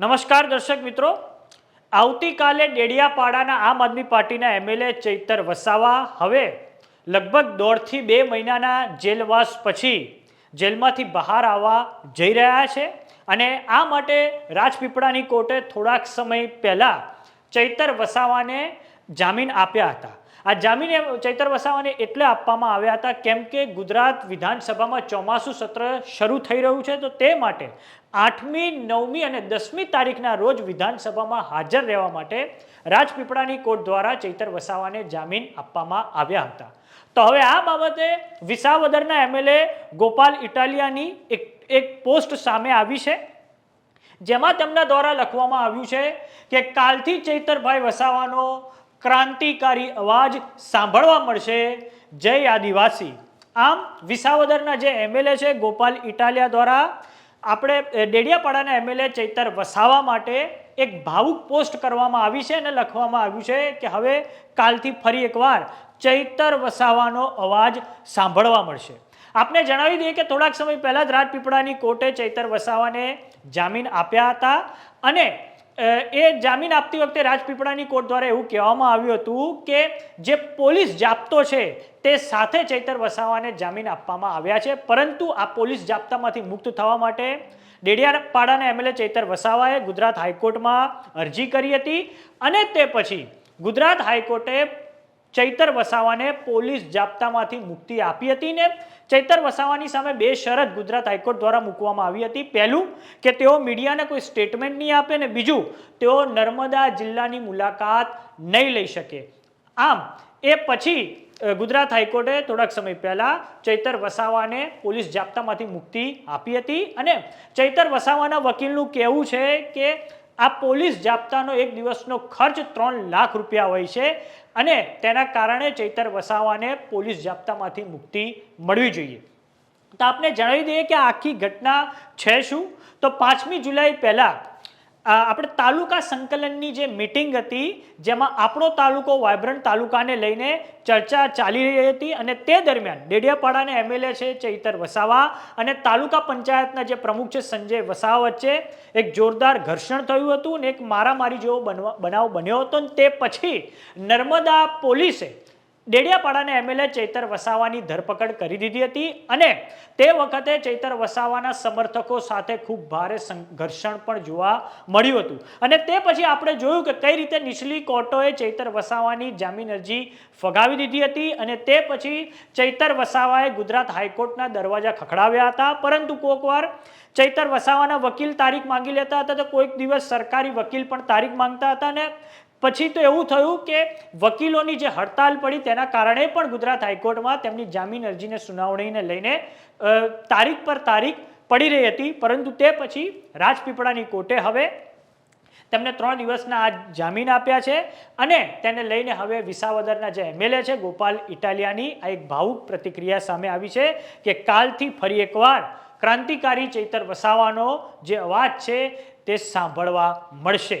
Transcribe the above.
નમસ્કાર દર્શક મિત્રો. આવતીકાલે ડેડિયાપાડાના આમ આદમી પાર્ટીના એમએલએ ચૈતર વસાવા હવે લગભગ દોઢથી બે મહિનાના જેલવાસ પછી જેલમાંથી બહાર આવવા જઈ રહ્યા છે અને આ માટે રાજપીપળાની કોર્ટે થોડાક સમય પહેલાં ચૈતર વસાવાને જામીન આપ્યા હતા. આ જામીન ચૈતર વસાવાને એટલે આપવામાં આવ્યા હતા કેમ કે ગુજરાત વિધાનસભામાં ચોમાસું સત્ર શરૂ થઈ રહ્યું છે તો તે માટે આઠમી, નવમી અને દસમી તારીખના રોજ વિધાનસભામાં હાજર રહેવા માટે રાજપીપળાની કોર્ટ દ્વારા ચૈતર વસાવાને જામીન આપવામાં આવ્યા હતા. તો હવે આ બાબતે વિસાવદરના એમએલએ ગોપાલ ઇટાલિયાની એક એક પોસ્ટ સામે આવી છે. જેમાં તેમના દ્વારા લખવામાં આવ્યું છે કે કાલથી ચૈતરભાઈ વસાવાનો ક્રાંતિકારી અવાજ સાંભળવા મળશે. જય આદિવાસી. આમ વિસાવદરના જે એમએલએ છે ગોપાલ ઇટાલિયા દ્વારા આપણે ડેડિયાપાડાના એમએલએ ચૈતર વસાવા માટે એક ભાવુક પોસ્ટ કરવામાં આવી છે અને લખવામાં આવ્યું છે કે હવે કાલથી ફરી એકવાર ચૈતર વસાવાનો અવાજ સાંભળવા મળશે. આપને જણાવી દઈએ કે થોડાક સમય પહેલાં જ રાજપીપળાની કોર્ટે ચૈતર વસાવાને જામીન આપ્યા હતા અને એ જામીન આપતી વખતે રાજપીપળાની કોર્ટ દ્વારા એવું કહેવામાં આવ્યું હતું કે જે પોલીસ જાપ્તો છે, તે સાથે ચૈતર વસાવાને જામીન આપવામાં આવ્યા છે. પરંતુ આ પોલીસ જાપ્તામાંથી મુક્ત થવા માટે ડેડિયાપાડાના એમએલએ ચૈતર વસાવાએ ગુજરાત હાઈકોર્ટમાં અરજી કરી હતી અને તે પછી ગુજરાત હાઈકોર્ટે ચૈતર વસાવાને પોલીસ જાપ્તામાંથી મુક્તિ આપી હતી ને ચૈતર વસાવાની સામે બે શરત ગુજરાત હાઈકોર્ટ દ્વારા મૂકવામાં આવી હતી. પહેલું કે તેઓ મીડિયાને કોઈ સ્ટેટમેન્ટ નહીં આપે ને બીજું તેઓ નર્મદા જિલ્લાની મુલાકાત નહીં લઈ શકે. આમ, એ પછી ગુજરાત હાઈકોર્ટે થોડાક સમય પહેલાં ચૈતર વસાવાને પોલીસ જાપ્તામાંથી મુક્તિ આપી હતી અને ચૈતર વસાવાના વકીલનું કહેવું છે કે આ પોલીસ જાપ્તાનો એક દિવસનો ખર્ચ ત્રણ લાખ રૂપિયા હોય છે અને તેના કારણે ચૈતર વસાવાને પોલીસ જાપ્તામાંથી મુક્તિ મળવી જોઈએ. તો આપને જણાવી દઈએ કે આખી ઘટના છે શું? તો પાંચમી જુલાઈ પહેલાં આપણે તાલુકા સંકલનની જે મિટિંગ હતી, જેમાં આપણો તાલુકો વાયબ્રન્ટ તાલુકાને લઈને ચર્ચા ચાલી રહી હતી અને તે દરમિયાન ડેડિયાપાડાના એમએલએ છે ચૈતર વસાવા અને તાલુકા પંચાયતના જે પ્રમુખ છે સંજય વસાવા વચ્ચે એક જોરદાર ઘર્ષણ થયું હતું અને એક મારામારી જેવો બનવા બન્યો હતો તે પછી નર્મદા પોલીસે ડેડિયાપાડાના એમએલએ ચૈતર વસાવાની ધરપકડ કરી દીધી હતી અને તે વખતે ચૈતર વસાવાના સમર્થકો સાથે ખૂબ ભારે સંઘર્ષણ પણ જોવા મળ્યું હતું. અને તે પછી આપણે જોયું કે કઈ રીતે નીચલી કોર્ટોએ ચૈતર વસાવાની જામીન અરજી ફગાવી દીધી હતી અને તે પછી ચૈતર વસાવાએ ગુજરાત હાઈકોર્ટના દરવાજા ખખડાવ્યા હતા. પરંતુ કોઈક વાર ચૈતર વસાવાના વકીલ તારીખ માંગી લેતા હતા તો કોઈક દિવસ સરકારી વકીલ પણ તારીખ માંગતા હતા ને પછી તો એવું થયું કે વકીલોની જે હડતાલ પડી તેના કારણે પણ ગુજરાત હાઈકોર્ટમાં તેમની જામીન અરજીને સુનાવણીને લઈને તારીખ પર તારીખ પડી રહી હતી. પરંતુ તે પછી રાજપીપળાની કોર્ટે હવે તેમને ત્રણ દિવસના આ જામીન આપ્યા છે અને તેને લઈને હવે વિસાવદરના જે એમએલએ છે, ગોપાલ ઇટાલિયાની આ એક ભાવુક પ્રતિક્રિયા સામે આવી છે કે કાલથી ફરી એકવાર ક્રાંતિકારી ચૈતર વસાવાનો જે અવાજ છે તે સાંભળવા મળશે.